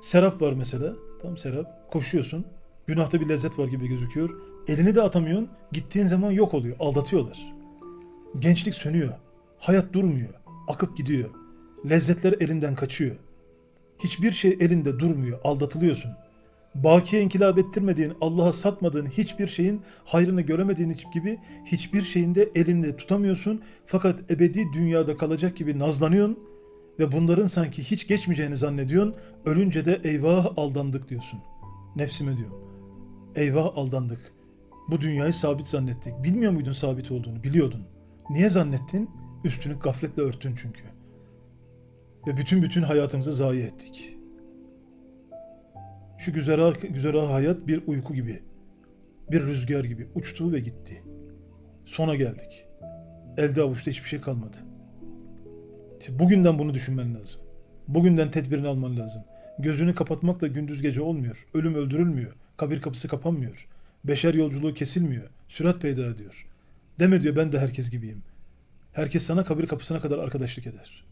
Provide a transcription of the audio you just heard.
Serap var mesela. Tam serap. Koşuyorsun. Günahta bir lezzet var gibi gözüküyor. Elini de atamıyorsun. Gittiğin zaman yok oluyor. Aldatıyorlar. Gençlik sönüyor. Hayat durmuyor. Akıp gidiyor. Lezzetler elinden kaçıyor. Hiçbir şey elinde durmuyor. Aldatılıyorsun. Bakiye inkılap ettirmediğin, Allah'a satmadığın hiçbir şeyin hayrını göremediğin gibi hiçbir şeyin de elinde tutamıyorsun. Fakat ebedi dünyada kalacak gibi nazlanıyorsun ve bunların sanki hiç geçmeyeceğini zannediyorsun. Ölünce de eyvah aldandık diyorsun. Nefsime diyorum. Eyvah aldandık. Bu dünyayı sabit zannettik. Bilmiyor muydun sabit olduğunu? Biliyordun. Niye zannettin? Üstünü gafletle örttün çünkü. Ve bütün bütün hayatımızı zayi ettik. Şu güzera, güzera hayat bir uyku gibi. Bir rüzgar gibi uçtu ve gitti. Sona geldik. Elde avuçta hiçbir şey kalmadı. Bugünden bunu düşünmen lazım. Bugünden tedbirini alman lazım. Gözünü kapatmak da gündüz gece olmuyor. Ölüm öldürülmüyor. Kabir kapısı kapanmıyor. Beşer yolculuğu kesilmiyor. Sürat peyda ediyor. Deme diyor ben de herkes gibiyim. Herkes sana kabir kapısına kadar arkadaşlık eder.